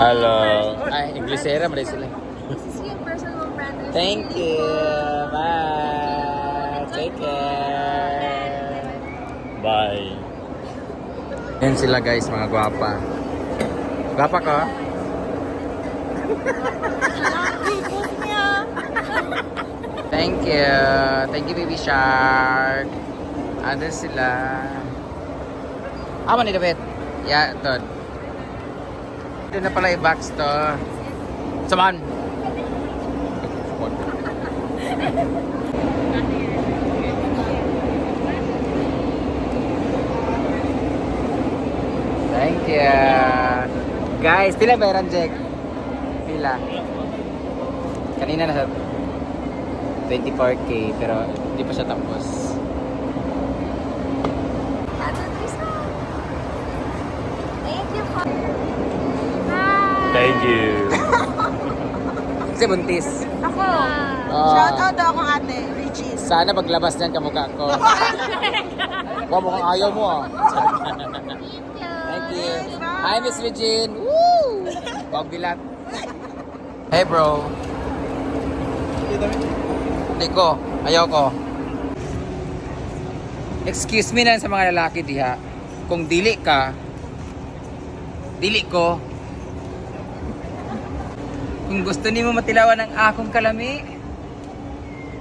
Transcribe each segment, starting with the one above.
Hello. Ay, Inglesera, mali sila. This is your personal brand. Thank you. Bye. Take care. Bye. Yan sila guys, mga gwapa. Gwapa ka? Thank you. Thank you, baby shark. Ano sila? Ah, ni David. Yeah, ito. Ito na pala yung box to. Samahan. Thank you. Guys, pila meron, Jack? Pila. Kanina nasa 24k pero hindi pa siya tapos. Ano, Lisa? Thank you for... Hi! Thank you. Kasi buntis. Ako. Ah, Shout out daw akong ate, Richie. sana paglabas niyan kamukha ko. Wow, mukhang ayaw mo ah. Thank you. Hi, Miss Regine. Woo! Wag bilat. Hey, bro. Hindi ko. Ayaw ko. Excuse me na sa mga lalaki diha. Kung dili ka, dili ko. Kung gusto ni mo matilawan ang akong kalami,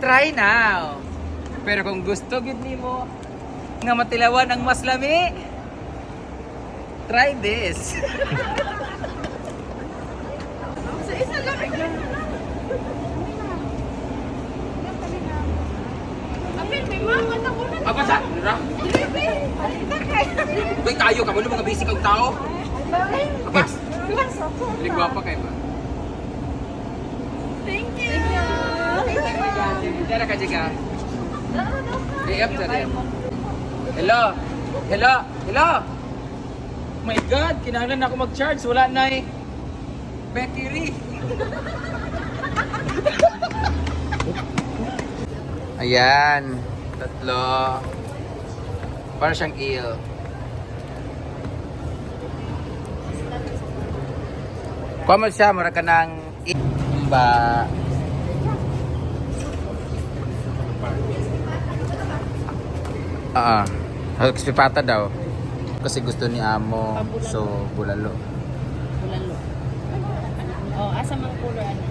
try now. Pero kung gusto gid nimo nga matilawan ang mas lami, try this. Apa sa? Dira? Uy, tayo ka. Wala mga basic ang tao. Apas. Hindi gwapa kayo ba? Dara ka jiga. DM na DM. Hello. Hello. Hello. My God, kinahanglan na ako mag-charge. Wala na eh. Battery. Ayan. Tatlo. Para siyang eel. Kuha mo siya, mura ka ng ba Ah, uh, pipata daw. Kasi gusto ni amo. So, bulalo. Bulalo. Oh, asa mang color ano?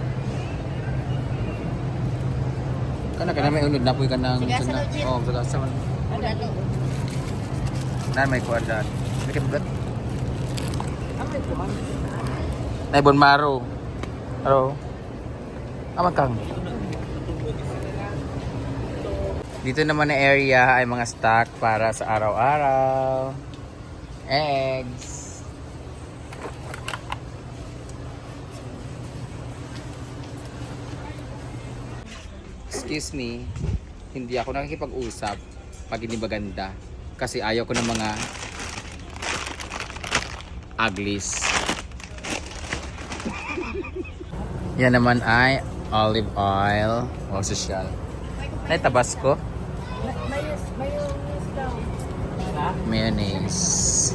Kana kana may unod na puy ka ng Sige, asa? Oh, sa sa man. Bulalo. Na may kuha dyan. May kabugat. Nay bon maro. Hello. Aman kang. Dito naman na area ay mga stock para sa araw-araw. Eggs. Excuse me, hindi ako nakikipag-usap pag hindi maganda kasi ayaw ko ng mga uglies. Yan naman ay olive oil o social. Ay, tabasco. Mayonnaise.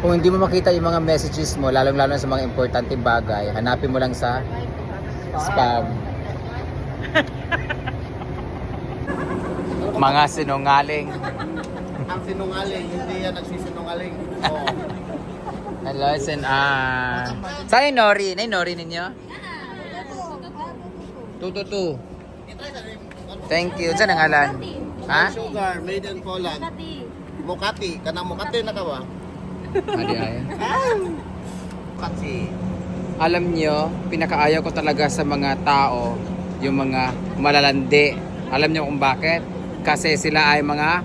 Kung hindi mo makita yung mga messages mo, lalong-lalo na sa mga importanteng bagay, hanapin mo lang sa spam. mga sinungaling. Ang sinungaling, hindi yan nagsisinungaling. Oo. Hello, sin ah. Saan yung nori? Na yung nori ninyo? Tututu. Thank you. Saan ang alan? Ha? Sugar, made in Poland. Mukati, kanang mukati na ka ba? Adi ayan. Mukati. Alam nyo, pinakaayaw ko talaga sa mga tao, yung mga malalandi. Alam nyo kung bakit? Kasi sila ay mga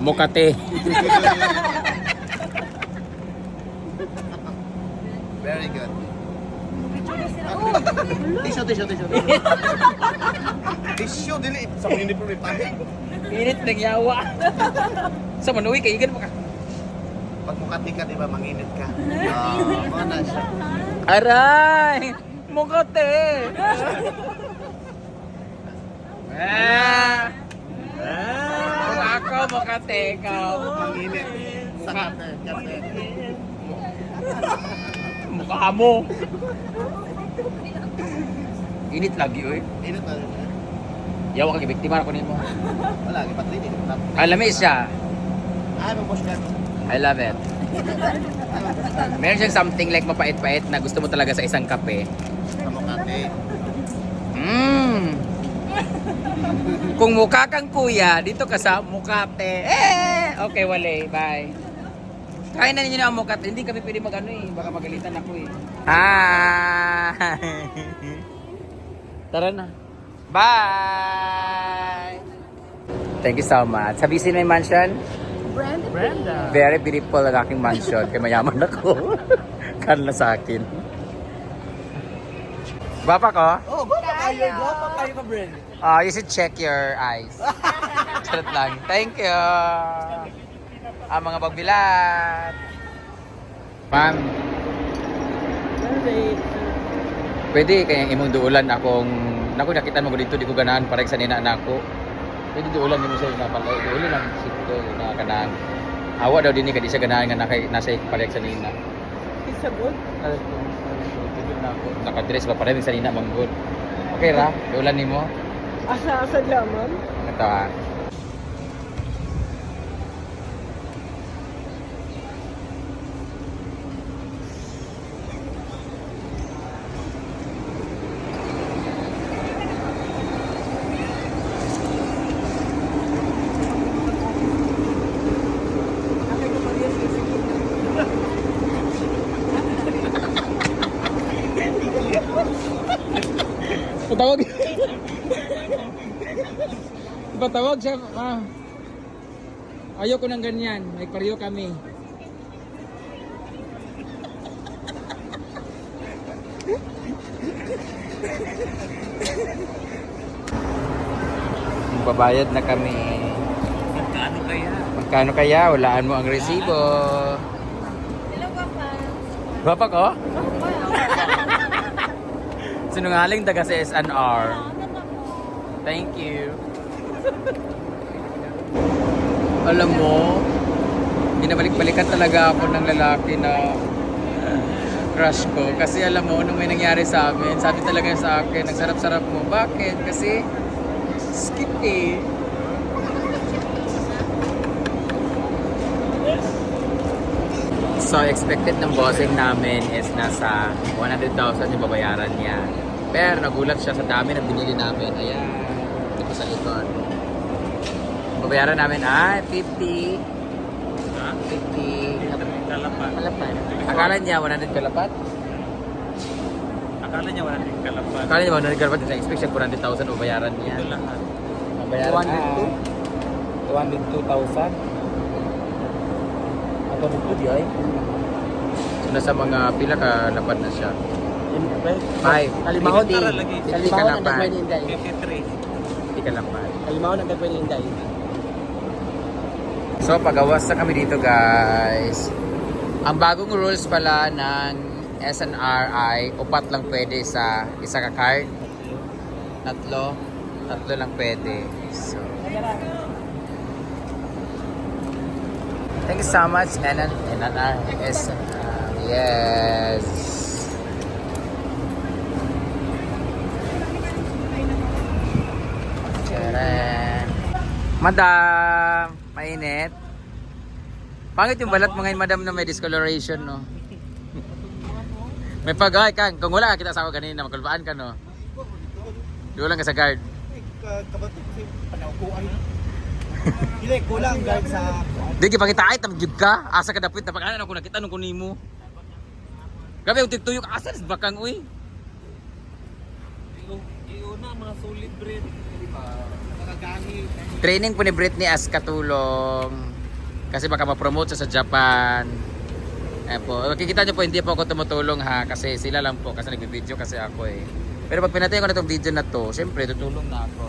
mukate. Very good. Tisyo, tisyo, tisyo. Tisyo, dili. Sa mga uniform may pahit. Init ng yawa. sa manuwi, kaigan mo ka. Pag mukati ka, di ba, manginit ka. Oo, oh, na siya. Aray! Mukate! ah! Kung ako Makate, ikaw. Manginit. Sa kape. Kape. Mukha mo. Init lagi, oy. Init na rin. Yawa ka biktima ako nimo. Wala, ipatrinig. Alam mo siya. Ay, mabos ka. I love it. Meron siyang something like mapait-pait na gusto mo talaga sa isang kape. Sa Makati. Mmm. Kung mukha kang kuya, dito ka sa Mukate. Eh! Okay, wale. Bye. Kain na ninyo na ang Mukate. Hindi kami pwede mag-ano eh. Baka magalitan ako eh. Ah! Tara na. Bye! Thank you so much. Have you seen my mansion? Brand? Brenda. Very beautiful ang aking mansion. Kaya mayaman ako. Kan na sa akin. Bapa ko? Oh, baka kayo. Baka kayo ka, Bren. Ah, you should check your eyes. Charot lang. Thank you. Ang mga pagbilat. Ma'am, pwede kaya imong duulan akong naku nakita mo dito di ko ganahan parek sa nina nako. Pwede duulan nimo sa ina pala. Duulan lang sito na kanang awa daw dinhi kadi sa ganahan nga nakay nasa parek sa nina. Isabot? Nakadress ba parek sa nina manggod. Okay ra, duulan nimo. Asa, asa diyaman? Ito ah. Patawag. Patawag siya. Ah. Ayoko ng ganyan. May pareho kami. Babayad na kami. Magkano kaya? Magkano kaya? Walaan mo ang resibo. Hello, Papa. Bapa ko? Sinungaling taga sa SNR. Thank you. Alam mo, binabalik-balikan talaga ako ng lalaki na crush ko. Kasi alam mo, nung may nangyari sa amin, sabi talaga sa akin, nagsarap-sarap mo. Bakit? Kasi, skip eh. So, expected ng bossing namin is nasa 100,000 yung babayaran niya. Pero nagulat siya sa dami ng binili namin. Ayan, dito sa likod. Babayaran namin ay 50. Ha? 50. Kalapan. Kalapan. Akala niya 100 kalapat. Akala niya wala rin kalapan. Akala niya 100 kalapat. Na-expect siya 400,000 babayaran niya. Ito lahat. Babayaran 202? 202,000. Ato dito di ay. So, nasa mga pila ka lapad na siya. Five. Kalimahon Kalimahon dagway ni Inday. 53. Kalapan. Ang dagway ni Inday. So, pagawas na kami dito guys. Ang bagong rules pala ng SNR ay upat lang pwede sa isa ka card. Tatlo. Tatlo lang pwede. So, Thank you so much, NN, NNR, SNR. Yes. Charan. Madam, mainit. Pangit yung balat mo ngayon, madam, na may discoloration, no? may pagay kang, kung wala ka kita sa ako kanina, magkulbaan ka, no? Di lang ka sa guard. Kabatok si panaukuan. Dili, kulang guard sa... Di kita ay tamgyud ka. Asa ka dapit na pag ako nakita nung kunimo. Grabe yung tituyok asa sa bakang uy. Iuna, mga solid bread. Di ba? Training po ni Britney as katulong. Kasi baka ma-promote siya sa Japan. Ayan po. Makikita niyo po, hindi po ako tumutulong ha. Kasi sila lang po. Kasi nag-video kasi ako eh. Pero pag pinatay ko na itong video na to, syempre tutulong na ako.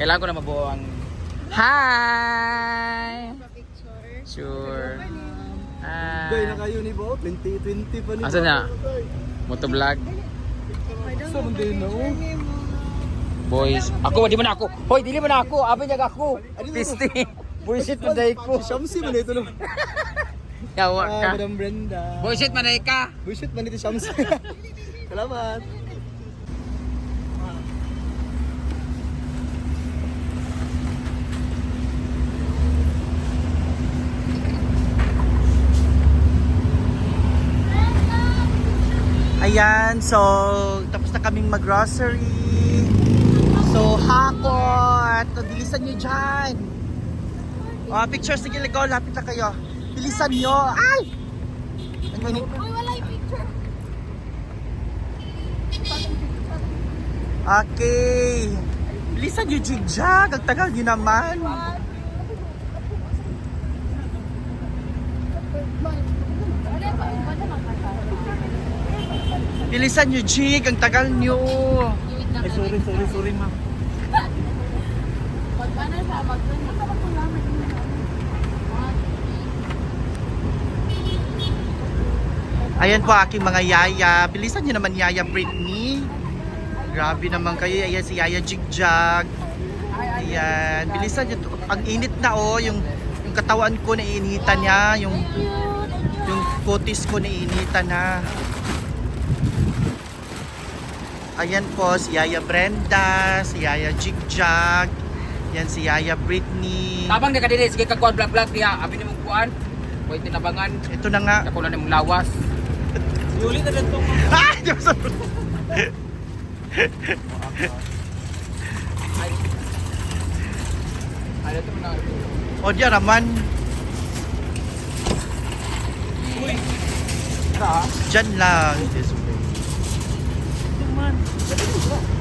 Kailangan ko na mabuo ang... Hi! Sure. Hi! naka-uni po. 2020 pa ni Asa na? Motovlog? Saan din no? Boys. Ako, di man ako. Hoy, dili man ako. Abi niya ako. Pisti. Buisit man dahil ko. Shamsi man ito no. Yawa Ah, ka. Madam Brenda. Buisit man dahil ka. Bullshit man ito Shamsi. Salamat. Ayan, so tapos na kaming mag-grocery. So, hakot. Bilisan nyo dyan. Oh, picture, sige, ligaw. Lapit na kayo. Bilisan nyo. Ay! Ang. Uy, wala yung picture. Okay. Bilisan nyo, jigjag. Ang tagal nyo naman. Bilisan nyo, jig. Ang tagal nyo. Ay, sorry, sorry, sorry, ma'am. Pagkana siya, magkana sa ako namin. Ayan po aking mga yaya. Bilisan nyo naman yaya Britney. Grabe naman kayo. Ayan si yaya Jigjag. Ayan. Bilisan nyo. Ang init na oh. Yung, yung katawan ko naiinitan niya. Yung, yung kutis ko naiinitan na. Ayan po si Yaya Brenda, si Yaya Jigjag. Yan si Yaya Britney. Tabang ka dili, sige kakuan vlog vlog niya. Abi ni mong kuan. Koy tinabangan. Ito na nga. Ako na nimong lawas. Yuli na dito. Ah! Diyos ko. Ano to na? O diya raman. Sa? Diyan lang. This way.